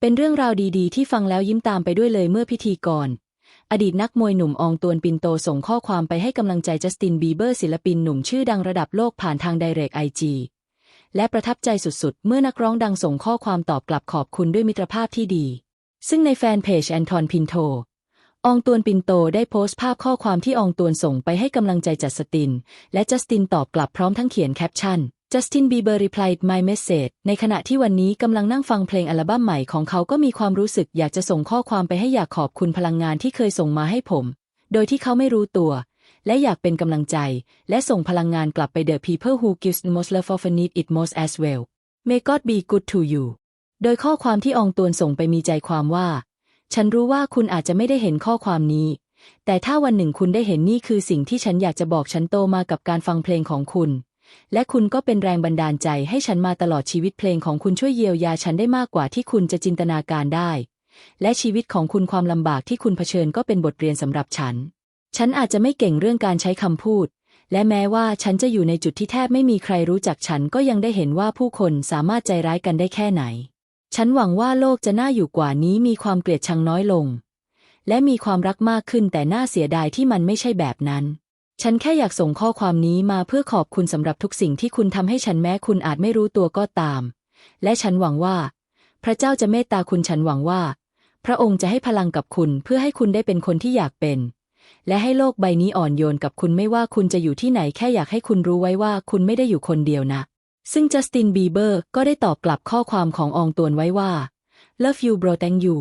เป็นเรื่องราวดีๆ ที่ฟังแล้วยิ้มตามไปด้วยเลยเมื่อพิธีกรอดีตนักมวยหนุ่มอองตวนปินโตส่งข้อความไปให้กำลังใจจัสตินบีเบอร์ศิลปินหนุ่มชื่อดังระดับโลกผ่านทางไดเรกไอจีและประทับใจสุดๆ เมื่อนักร้องดังส่งข้อความตอบกลับขอบคุณด้วยมิตรภาพที่ดี ซึ่งในแฟนเพจแอนทอนพินโตอองตวนปินโตได้โพสต์ภาพข้อความที่อองตวนส่งไปให้กำลังใจจัสติน และจัสตินตอบกลับพร้อมทั้งเขียนแคปชั่น Justin Bieber replied my message ในขณะที่วันนี้กำลังนั่งฟังเพลงอัลบั้มใหม่ของเขาก็มีความรู้สึกอยากจะส่งข้อความไปให้อยากขอบคุณพลังงานที่เคยส่งมาให้ผม โดยที่เขาไม่รู้ตัว และอยากเป็นกำลังใจ และส่งพลังงานกลับไป the people who gives most love often need it most as well may God be good to you โดยข้อความที่อองตวนส่งไปมีใจความว่า ฉันรู้ว่าคุณอาจจะไม่ได้เห็นข้อความนี้ แต่ถ้าวันหนึ่งคุณได้เห็นนี่คือสิ่งที่ฉันอยากจะบอกฉันโตมากับการฟังเพลงของคุณ และคุณก็เป็นแรงบันดาลใจให้ฉันมาตลอดชีวิตเพลงของคุณช่วยเยียวยาฉันได้มากกว่าที่คุณจะจินตนาการได้ และชีวิตของคุณความลำบากที่คุณเผชิญก็เป็นบทเรียนสำหรับฉัน ฉันอาจจะไม่เก่งเรื่องการใช้คำพูด และแม้ว่าฉันจะอยู่ในจุดที่แทบไม่มีใครรู้จักฉันก็ยังได้เห็นว่าผู้คนสามารถใจร้ายกันได้แค่ไหน ฉันหวังว่าโลกจะน่าอยู่กว่านี้มีความเกลียดชังน้อยลง และมีความรักมากขึ้นแต่น่าเสียดายที่มันไม่ใช่แบบนั้น ฉันแค่อยากส่งข้อความนี้มาเพื่อขอบคุณสำหรับทุกสิ่งที่คุณทำให้ฉันแม้คุณอาจไม่รู้ตัวก็ตาม และฉันหวังว่า พระเจ้าจะเมตตาคุณฉันหวังว่า พระองค์จะให้พลังกับคุณเพื่อให้คุณได้เป็นคนที่อยากเป็น และให้โลกใบนี้อ่อนโยนกับคุณไม่ว่าคุณจะอยู่ที่ไหนแค่อยากให้คุณรู้ไว้ว่าคุณไม่ได้อยู่คนเดียวนะ ซึ่งจัสตินบีเบอร์ก็ได้ตอบกลับข้อความขององตวนไว้ว่า Love you bro thank you